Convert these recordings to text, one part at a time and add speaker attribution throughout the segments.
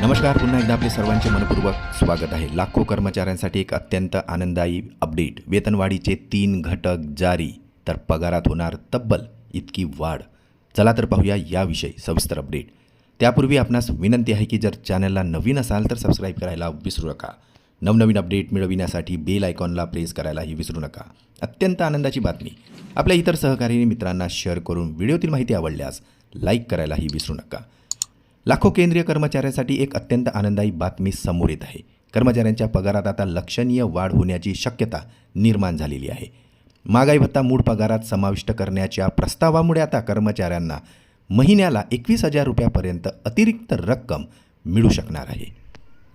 Speaker 1: नमस्कार पुन्हा एकदा आपले सर्वांचे मनपूर्वक स्वागत आहे. लाखो कर्मचाऱ्यांसाठी एक अत्यंत आनंददायी अपडेट वेतनवाढीचे तीन घटक जारी तर पगारात होणार तब्बल इतकी वाढ. चला तर पाहूया याविषयी सविस्तर अपडेट त्यापूर्वी आपणास विनंती आहे की जर चॅनलला नवीन असाल तर सबस्क्राईब करायला विसरू नका. नवनवीन अपडेट मिळविण्यासाठी बेल आयकॉनला प्रेस करायलाही विसरू नका. अत्यंत आनंदाची बातमी. आपल्या इतर सहकारी मित्रांना शेअर करून व्हिडिओतील माहिती आवडल्यास लाईक करायलाही विसरू नका. लाखो केंद्रीय कर्मचाऱ्यांसाठी एक अत्यंत आनंदायी बातमी समोर येत आहे. कर्मचाऱ्यांच्या पगारात आता लक्षणीय वाढ होण्याची शक्यता निर्माण झालेली आहे. महागाई भत्ता मूळ पगारात समाविष्ट करण्याच्या प्रस्तावामुळे आता कर्मचाऱ्यांना महिन्याला एकवीस हजार रुपयापर्यंत अतिरिक्त रक्कम मिळू शकणार आहे.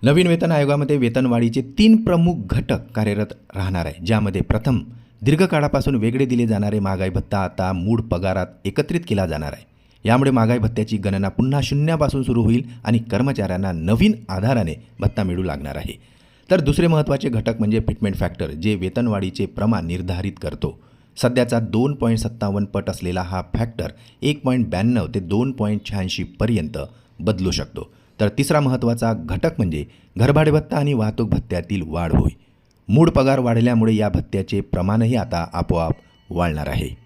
Speaker 1: नवीन वेतन आयोगामध्ये वेतनवाढीचे तीन प्रमुख घटक कार्यरत राहणार आहे ज्यामध्ये प्रथम दीर्घकाळापासून वेगळे दिले जाणारे महागाई भत्ता आता मूळ पगारात एकत्रित केला जाणार आहे. यामुळे महागाई भत्त्याची गणना पुन्हा शून्यापासून सुरू होईल आणि कर्मचाऱ्यांना नवीन आधाराने भत्ता मिळू लागणार आहे. तर दुसरे महत्त्वाचे घटक म्हणजे फिटमेंट फॅक्टर जे वेतनवाढीचे प्रमाण निर्धारित करतो. सध्याचा दोन पॉईंट सत्तावन्न पट असलेला हा फॅक्टर एक पॉईंट ब्याण्णव ते दोन पॉईंट शहाऐंशीपर्यंत बदलू शकतो. तर तिसरा महत्त्वाचा घटक म्हणजे घरभाडे भत्ता आणि वाहतूक भत्त्यातील वाढ होय. मूळ पगार वाढल्यामुळे या भत्त्याचे प्रमाणही आता आपोआप वाढणार आहे.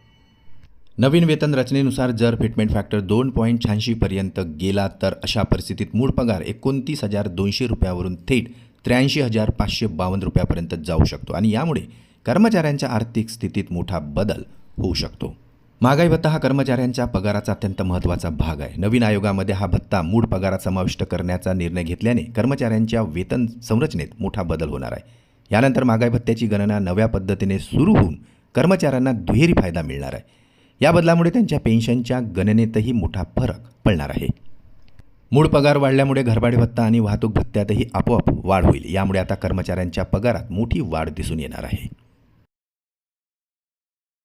Speaker 1: नवीन वेतन रचनेनुसार जर फिटमेंट फॅक्टर दोन पॉईंट शहाऐंशीपर्यंत गेला तर अशा परिस्थितीत मूळ पगार एकोणतीस हजार दोनशे रुपयावरून थेट त्र्याऐंशी हजार पाचशे बावन्न रुपयापर्यंत जाऊ शकतो आणि यामुळे कर्मचाऱ्यांच्या आर्थिक स्थितीत मोठा बदल होऊ शकतो. महागाई भत्ता हा कर्मचाऱ्यांच्या पगाराचा अत्यंत महत्त्वाचा भाग आहे. नवीन आयोगामध्ये हा भत्ता मूळ पगारात समाविष्ट करण्याचा निर्णय घेतल्याने कर्मचाऱ्यांच्या वेतन संरचनेत मोठा बदल होणार आहे. यानंतर महागाई भत्त्याची गणना नव्या पद्धतीने सुरू होऊन कर्मचाऱ्यांना दुहेरी फायदा मिळणार आहे. या बदलामुळे त्यांच्या पेन्शनच्या गणनेतही मोठा फरक पडणार आहे. मूळ पगार वाढल्यामुळे घरभाडे भत्ता आणि वाहतूक भत्त्यातही आपोआप वाढ होईल. यामुळे आता कर्मचाऱ्यांच्या पगारात मोठी वाढ दिसून येणार आहे.